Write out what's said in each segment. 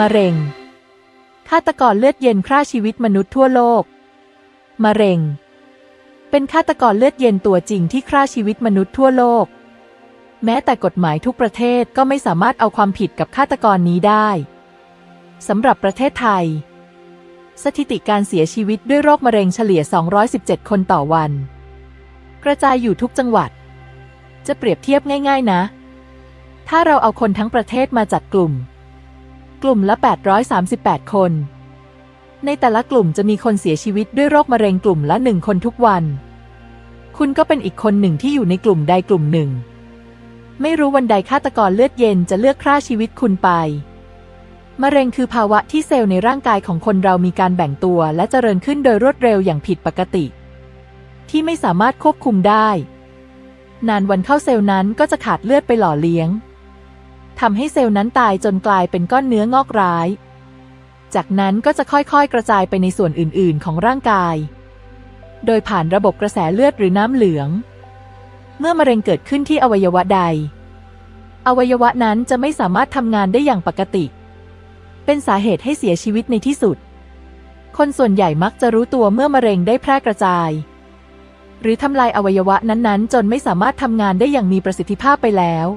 มะเร็ง ฆาตกรเลือดเย็นฆ่าชีวิตมนุษย์ทั่วโลก มะเร็ง เป็นฆาตกรเลือดเย็นตัวจริงที่ฆ่าชีวิตมนุษย์ทั่วโลก แม้แต่กฎหมายทุกประเทศก็ไม่สามารถเอาความผิดกับฆาตกรนี้ได้ สำหรับประเทศไทย สถิติการเสียชีวิตด้วยโรคมะเร็งเฉลี่ย 217 คนต่อวัน กระจายอยู่ทุกจังหวัด จะเปรียบเทียบง่าย ๆ นะ ถ้าเราเอาคนทั้งประเทศมาจัดกลุ่ม กลุ่มละ 838 คน ในแต่ละกลุ่มจะมีคนเสียชีวิตด้วยโรคมะเร็งกลุ่มละหนึ่งคนทุกวัน คุณก็เป็นอีกคนหนึ่งที่อยู่ในกลุ่มใดกลุ่มหนึ่ง ไม่รู้วันใดฆาตกรเลือดเย็นจะเลือกฆ่าชีวิตคุณไป มะเร็งคือภาวะที่เซลล์ในร่างกายของคนเรามีการแบ่งตัวและเจริญขึ้นโดยรวดเร็วอย่างผิดปกติ ที่ไม่สามารถควบคุมได้ นานวันเข้าเซลล์นั้นก็จะขาดเลือดไปหล่อเลี้ยง ทำให้เซลล์นั้นตายจนกลายเป็นก้อนเนื้องอกร้าย จากนั้นก็จะค่อยๆ กระจายไปในส่วนอื่นๆ ของร่างกาย โดยผ่านระบบกระแสเลือดหรือน้ำเหลือง เมื่อมะเร็งเกิดขึ้นที่อวัยวะใด อวัยวะนั้นจะไม่สามารถทำงานได้อย่างปกติ เป็นสาเหตุให้เสียชีวิตในที่สุด คนส่วนใหญ่มักจะรู้ตัวเมื่อมะเร็งได้แพร่กระจาย หรือทำลายอวัยวะนั้นๆ จนไม่สามารถทำงานได้อย่างมีประสิทธิภาพไปแล้ว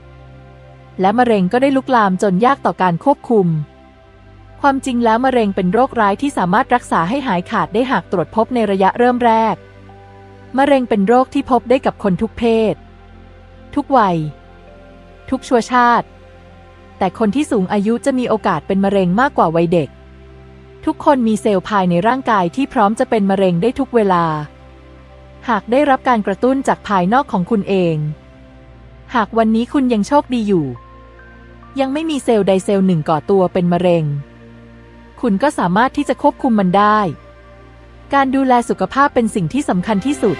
และมะเร็งก็ได้ลุกลามจนยากต่อการควบคุม ความจริงแล้วมะเร็งเป็นโรคร้ายที่สามารถรักษาให้หายขาดได้หากตรวจพบในระยะเริ่มแรก มะเร็งเป็นโรคที่พบได้กับคนทุกเพศ ทุกวัย ทุกชั่วชาติ แต่คนที่สูงอายุจะมีโอกาสเป็นมะเร็งมากกว่าวัยเด็ก ทุกคนมีเซลล์ภายในร่างกายที่พร้อมจะเป็นมะเร็งได้ทุกเวลา หากได้รับการกระตุ้นจากภายนอกของคุณเอง หากวันนี้คุณยังโชคดีอยู่ ยังไม่มีเซลล์ใดเซลล์หนึ่งก่อตัวเป็นมะเร็ง คุณก็สามารถที่จะควบคุมมันได้ การดูแลสุขภาพเป็นสิ่งที่สำคัญที่สุด